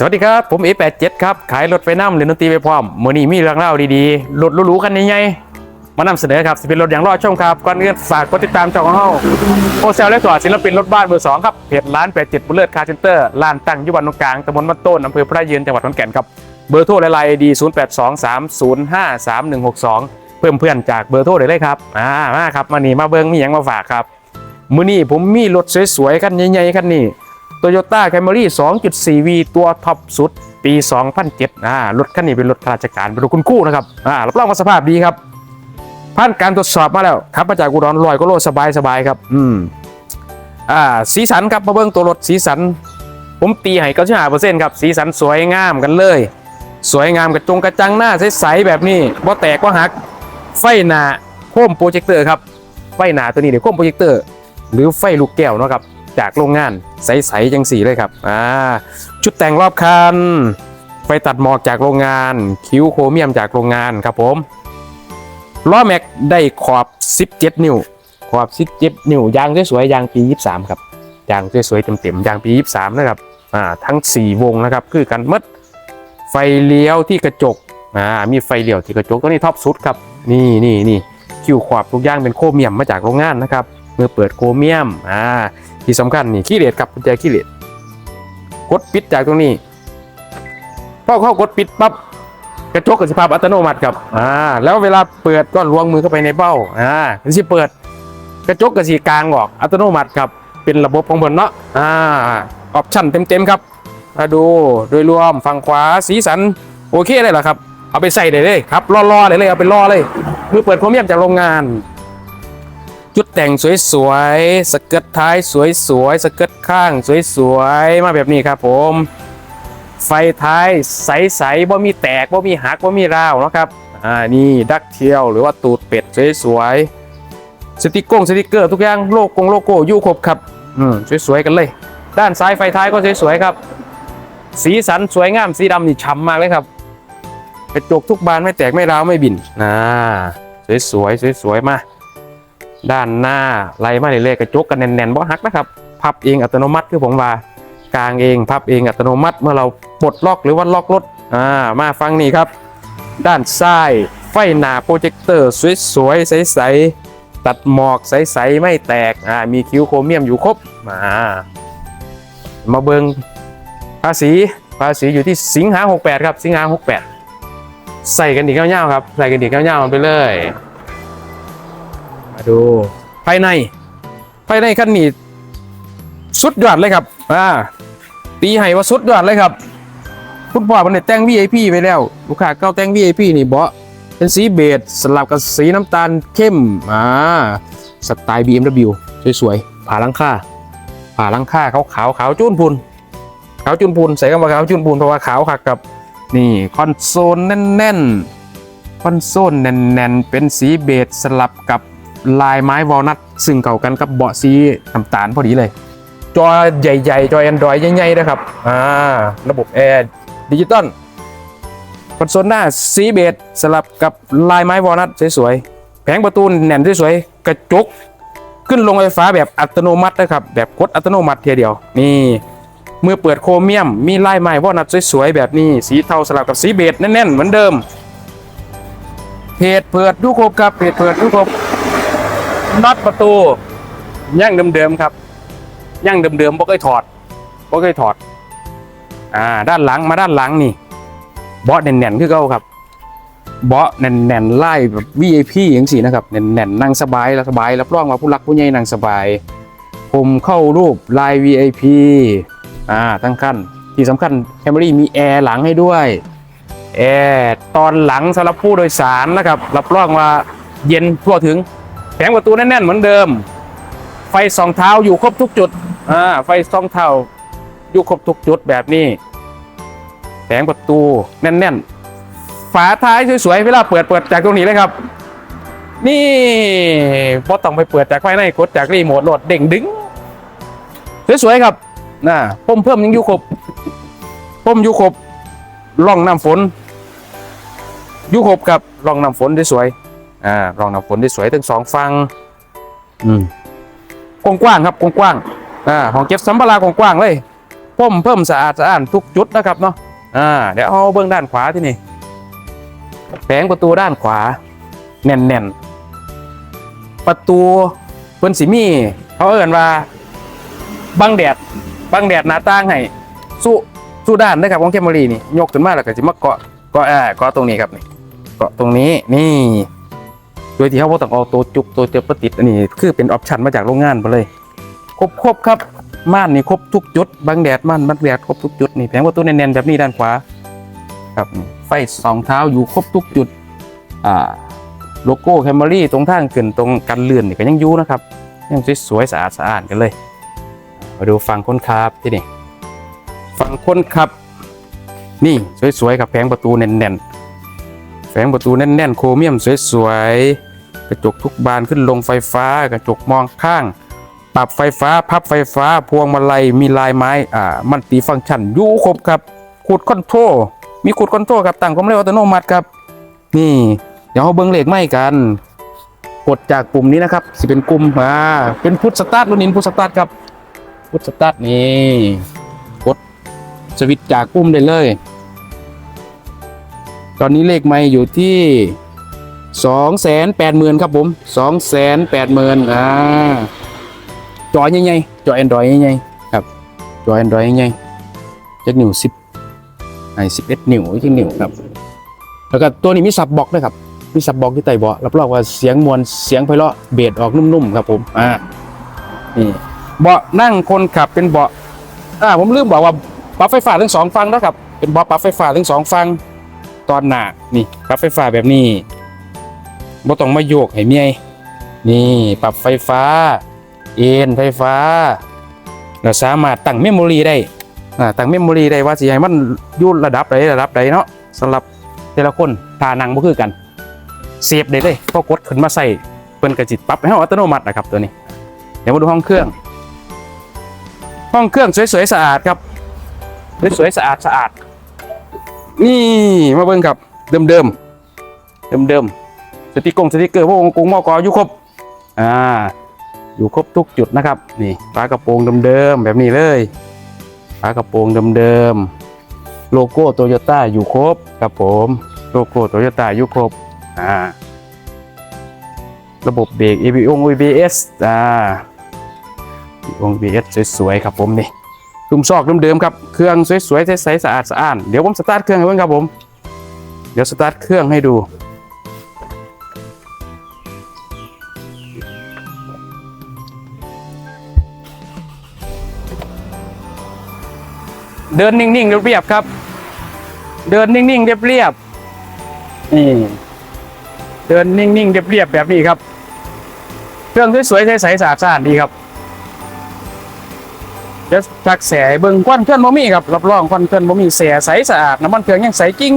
สวัสดีครับ ผม A87 ครับ ขายรถไฟน้ำเรียนดนตรีไปพร้อมมือนี้มีเรื่องเล่าดีๆรถหรูๆคันใหญ่ๆมานำเสนอครับสิเป็นรถอย่างรอดช่องครับก่อนอื่นฝากกดติดตามช่องของเราโอเซลและสวัสดิ์ศิลปินรถบ้านเบอร์สองครับเพจร้าน87บุลเลอร์คาร์เซนเตอร์ร้านตั้งอยุบันตรงกลางตำบลบ้านโต้นอำเภอพระยืนจังหวัดขอนแก่นครับเบอร์โทรไลน์ดี0 8 2 3 0 5 3 1 6 2 เพิ่มเพื่อนจากเบอร์โทรได้เลยครับอ่ามาครับมานี่มาเบิ้งมีหยังมาฝากครับมื้อนี้ผมมีรถสวยๆคันใหญ่ๆคันนี้ Toyota Camry 2.4V ตัวท็อปสุดปี 2007อ่ารถคันนี้เป็นรถข้าราชการเป็นรถคุณกู้นะครับอ่ารับรองว่าสภาพดีครับผ่านการตรวจสอบมาแล้วขับมาจากอุดรลอยก็โลสบายสบายครับอืมอ่าสีสันครับมาเบิ่งตัวรถสีสัน ผมตีให้95%ครับสีสันสวยงามกันเลย สวยงามกระจงกระจังหน้าใสๆแบบนี้บ่แตกบ่หักไฟหน้าโคมโปรเจคเตอร์ครับไฟหน้าตัวนี้เดี๋ยวโคมโปรเจคเตอร์หรือไฟลูกแก้วเนาะครับ จากโรงงาน ใสๆจังสีเลยครับอ่าชุดแต่งรอบคันไฟตัดหมอกจากโรงงาน คิ้วโครเมียมจากโรงงานครับผมล้อแม็กได้ขอบ 17 นิ้ว ขอบ 17 นิ้วยางสวยๆยางปี 23 ครับยางสวยๆเต็มๆยางปี 23 นะครับอ่าทั้ง 4 วงนะครับ คือกันหมดไฟเลี้ยวที่กระจกอ่ามีไฟเลี้ยวที่กระจกตัวนี้ท็อปสุดครับนี่นี่นี่คิวขอบทุกอย่างเป็นโครเมียมมาจากโรงงานนะครับเมื่อเปิดโครเมียมอ่า ที่สำคัญนี่ขี้เหล็กครับกุญแจขี้เหล็กกดปิดจากตรงนี้พอเข้ากดปิดปั๊บกระจกกับสภาพอัตโนมัติครับอ่าแล้วเวลาเปิดก็ล้วงมือเข้าไปในเบ้าอ่าถึงสิเปิด กระจกกับสีกลางออกอัตโนมัติครับ เป็นระบบของบนเนาะอ่าออปชั่นเต็มๆครับมาดูโดยรวมฝั่งขวาสีสันโอเคเลยเหรอครับ เอาไปใส่ได้เลยครับล่อๆเลยเลยเอาไปล่อเลยมือเปิดโครเมียมจากโรงงาน จุดแต่งสวยๆ สเกิร์ตท้ายสวยๆ สเกิร์ตข้างสวยๆ มาแบบนี้ครับผม ไฟท้ายใสๆบ่มีแตกบ่มีหักบ่มีราวนะครับอ่านี่ดักเทียวหรือว่าตูดเป็ดสวยๆ สติกโก้งสติกเกอร์ทุกอย่างโลโก้โลโก้อยู่ครบครับอืมสวยๆกันเลย ด้านซ้ายไฟท้ายก็สวยๆครับ สีสันสวยงามสีดำนี่ฉ่ำมากเลยครับกระจกทุกบานไม่แตกไม่ร้าวไม่บินนะสวยๆสวยๆมา ด้านหน้าไล่มาเรื่อยๆกระจกกันแน่นๆบ่หักนะครับ พับเองอัตโนมัติคือผมว่ากลางเองพับเองอัตโนมัติเมื่อเราปลดล็อกหรือว่าล็อกรถอ่ามาฟังนี่ครับ ด้านซ้ายไฟหน้าโปรเจคเตอร์สวยๆใสๆตัดหมอกใสๆไม่แตกอ่ามีคิ้วโครเมียมอยู่ครบมามาเบิงภาษีภาษีอยู่ที่สิงหา68 ครับ สิงหา68 ใส่กันดีเก้าๆครับ ใส่กันดีเก้าๆมันไปเลย มาดูภายใน ภายในคันนี้สุดยอดเลยครับอ่าตีให้ว่าสุดยอดเลยครับ คุณพ่อมันได้แต่ง VIP ไปแล้ว ลูกค้าเก้าแต่ง VIP นี่เบาะเป็นสีเบจสลับกับสีน้ำตาลเข้มอ่าสไตล์ BMW สวยๆผ่าลังค่าผ่าลังค่าขาวขาวขาวจุนพูนขาวจุนพูนใส่คำว่าขาวจุนพูนเพราะว่าขาวคักกับนี่คอนโซลแน่นๆคอนโซลแน่นๆ เป็นสีเบจสลับกับ ลายไม้วอลนัทซึ่งเข้ากันกับเบาะสีน้ำตาลพอดีเลย จอใหญ่ๆ จอ Android ใหญ่ๆนะครับอ่าระบบแอร์ดิจิตอลคอนโซลหน้าสีเบจสลับกับลายไม้วอลนัทสวยๆแผงประตูแน่นสวยๆกระจกขึ้นลงไฟฟ้าแบบอัตโนมัตินะครับ แบบกดอัตโนมัติเทียเดียว นี่เมื่อเปิดโครเมียม มีลายไม้วอลนัทสวยๆแบบนี้ สีเทาสลับกับสีเบจแน่นๆ เหมือนเดิมเพจเปิดดูครบครับเพจเปิดดูครบ น็อตประตูย่างเดิมๆครับย่างเดิมๆบ่เคยถอดบ่เคยถอด อ่า ด้านหลังมาด้านหลังนี่เบาะแน่นๆคือเก่าครับเบาะแน่นๆไล่แบบ VIP อย่างสี่นะครับแน่นๆนั่งสบายแล้วสบายรับรองว่าผู้รักผู้ใหญ่นั่งสบายผมเข้ารูปลาย VIP อ่าทั้งขั้นที่สำคัญแคมรี่มีแอร์หลังให้ด้วยแอร์ตอนหลังสำหรับผู้โดยสารนะครับรับรองว่าเย็นทั่วถึง แผงประตูแน่นๆเหมือนเดิม ไฟสองเท้าอยู่ครบทุกจุดอ่าไฟสองเท้าอยู่ครบทุกจุดแบบนี้แผงประตูแน่นๆ ฝาท้ายสวยๆเวลาเปิดเปิดจากตรงนี้เลยครับ นี่พอต้องไปเปิดจากภายในกดจากรีโมทโหลดเด้งดึงสวยๆครับน่ะพ่มเพิ่มยังอยู่ครบพ่มอยู่ครบร่องน้ำฝนอยู่ครบครับร่องน้ำฝนสวย อ่าร่องน้ำฝนได้สวยทั้งสองฝั่งอืมกว้างๆครับกว้างๆอ่าห้องเก็บสัมภาระกว้างๆเลยพ่มเพิ่มสะอาดสะอ้านทุกจุดนะครับเนาะอ่าเดี๋ยวเอาเบื้องด้านขวาที่นี่แผงประตูด้านขวา แน่นๆ ประตูเพิ่นสิมีเขาเอ่นว่าบังแดดบังแดดหน้าต่างให้สู้สู้ด้านนะครับของเคมอรีนี่ยกขึ้นมาแล้วก็จะมาเกาะเกาะอ่าเกาะตรงนี้ครับนี่เกาะตรงนี้นี่ โดยที่เขาต้องเอาตัวจุกตัวเตียบประติดอันนี้ คือเป็นออปชันมาจากโรงงานไปเลย ครบครบครับ ม่านนี่ครบทุกจุดบังแดดม่านบังแดดครบทุกจุดนี่แผงประตูแน่นๆแบบนี้ด้านขวาครับนี่ไฟสองเท้าอยู่ครบทุกจุดอ่าโลโก้แคมเบอรี่ตรงทางขึ้นตรงกันเลื่อนนี่ก็ยังอยู่นะครับยังสวยๆสะอาดสะอาดกันเลย มาดูฝั่งคนขับที่นี่ฝั่งคนขับ นี่สวยๆครับแผงประตูแน่นๆแผงประตูแน่นๆโครเมียมสวยๆ กระจกทุกบานขึ้นลงไฟฟ้า กระจกมองข้าง ปรับไฟฟ้า พับไฟฟ้า พวงมาลัย มีลายไม้ อ่า มันตีฟังก์ชันอยู่ครบครับขูดคอนโทรมีขูดคอนโทรครับตั้งความเร็วอัตโนมัติครับ นี่ เดี๋ยวเราเบิ้งเหลขไม่กัน กดจากปุ่มนี้นะครับ สิเป็นปุ่มอ่าเป็นพุทสตาร์ทรุ่นนี้พุทสตาร์ทครับ พุทสตาร์ทนี่ กดสวิตช์จากปุ่มได้เลย ตอนนี้เลขไม่อยู่ที่ สองแสนแปดหมื่นครับผมสองแสนแปดหมื่นอ่าจอใหญ่ๆจอแอนดรอยใหญ่ๆครับจอแอนดรอยใหญ่ๆจะนิ้วสิบไอ้สิบเอ็ดนิ้วที่นิ้วครับ แล้วก็ตัวนี้มีซับบ็อกด้วยครับมีซับบ็อกที่ไต่เบาะรับรองว่าเสียงมวลเสียงไพเราะเบสออกนุ่มๆครับผมอ่านี่เบาะนั่งคนขับเป็นเบาะอ่าผมลืมบอกว่าปรับไฟฟ้าทั้งสองฝั่งนะครับเป็นเบาะปรับไฟฟ้าทั้งสองฝั่งตอนหน้านี่ปรับไฟฟ้าแบบนี้ บ่ต้องมาโยกให้เมียนี่ปรับไฟฟ้า เอ็นไฟฟ้า เราสามารถตั้งเมมโมรีได้อ่าตั้งเมมโมรีได้ว่าสิให้มันอยู่ระดับใดระดับใดเนาะสำหรับแต่ละคนทานังบ่คือกันเสียบได้เลยพอกดขึ้นมาใส่เพิ่นกระจิตปรับให้อัตโนมัตินะครับตัวนี้ เดี๋ยวมาดูห้องเครื่อง ห้องเครื่องสวยๆสะอาดครับสวยๆสะอาดสะอาด นี่มาเบิ่งครับเดิมเดิมเดิมเดิมๆ ติกงสติกเกอร์พวกกงมอกออยู่ครบอ่าอยู่ครบทุกจุดนะครับนี่ฝากระโปรงเดิมๆแบบนี้เลยฝากระโปรงเดิมๆโลโก้โตโยต้าอยู่ครบครับผมโลโก้โตโยต้าอยู่ครบอ่าระบบเบรก ABS ABS อ่า ABS สวยๆครับผมนี่ตุ้มซอกเดิมๆครับ เครื่องสวยๆใสๆสะอาดสะอ้าน เดี๋ยวผมสตาร์ทเครื่องให้เพื่อนครับผม เดี๋ยวสตาร์ทเครื่องให้ดู เดินนิ่งๆเรียบๆครับ เดินนิ่งๆเรียบๆนี่เดินนิ่งๆเรียบๆแบบนี้ครับ เครื่องสวยๆใสๆสะอาดๆดีครับเดี๋ยวจักแสเบิ่งควันเครื่องบ่มีครับรับรองควันเครื่องบ่มีแสใสสะอาดน้ำมันเครื่องยังใสจริง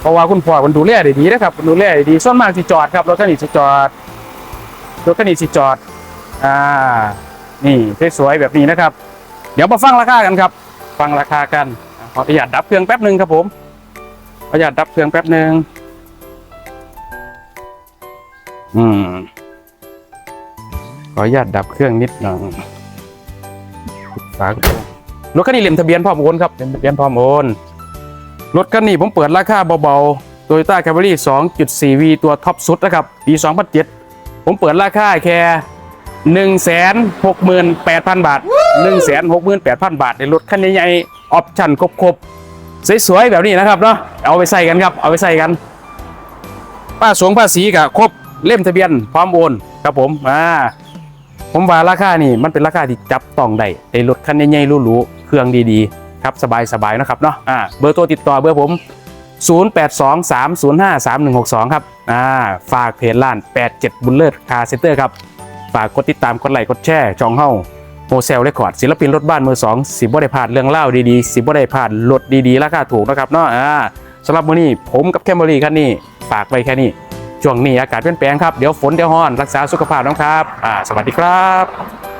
เพราะว่าคุณพ่อมันดูแลได้ดีนะครับมันดูแลได้ดีส่วนมากสิจอดครับรถคันนี้สิจอดรถคันนี้สิจอดอ่านี่สวยๆแบบนี้นะครับ เดี๋ยวมาฟังราคากันครับ ฟังราคากันขออนุญาตดับเครื่องแป๊บหนึ่งครับผมขออนุญาตดับเครื่องแป๊บหนึ่งอืมขออนุญาตดับเครื่องนิดหน่อยปิดฝากระโปรงรถคันนี้เล่มทะเบียนพร้อมโอนครับเล่มทะเบียนพร้อมโอนรถคันนี้ผมเปิดราคาเบาๆ Toyota Camry 2.4V ตัวท็อปสุดนะครับ ปี 2007 ผมเปิดราคาแค่ 168,000 บาท 168,000 บาทในรถคันใหญ่ๆออปชั่นครบๆสวยๆแบบนี้นะครับเนาะเอาไปใส่กันครับ เอาไปใส่กันป้าสวงภาษีกับครบเล่มทะเบียนพร้อมโอนครับผมอ่าผมว่าราคานี่มันเป็นราคาที่จับต้องได้ในรถคันใหญ่ๆหรูๆเครื่องดีๆ ครับสบายๆนะครับเนาะอ่าเบอร์โทรติดต่อเบอร์ผม 0823053162 ครับอ่าฝากเพจร้าน 87 บุลเลอร์คาร์เซ็นเตอร์ครับ ฝากกดติดตามกดไลค์กดแชร์ช่องเฮาโมเซลเรคคอร์ดศิลปินรถบ้านมือสองสิบ่ได้พลาดเรื่องเล่าดีๆสิบ่ได้พลาดรถดีๆราคาถูกนะครับเนาะอ่าสำหรับมื้อนี้ผมกับแคมเบอรี่คันนี้ฝากไว้แค่นี้ช่วงนี้อากาศเปลี่ยนแปลงครับ เดี๋ยวฝนเดี๋ยวฮ้อนรักษาสุขภาพน้องครับอ่าสวัสดีครับ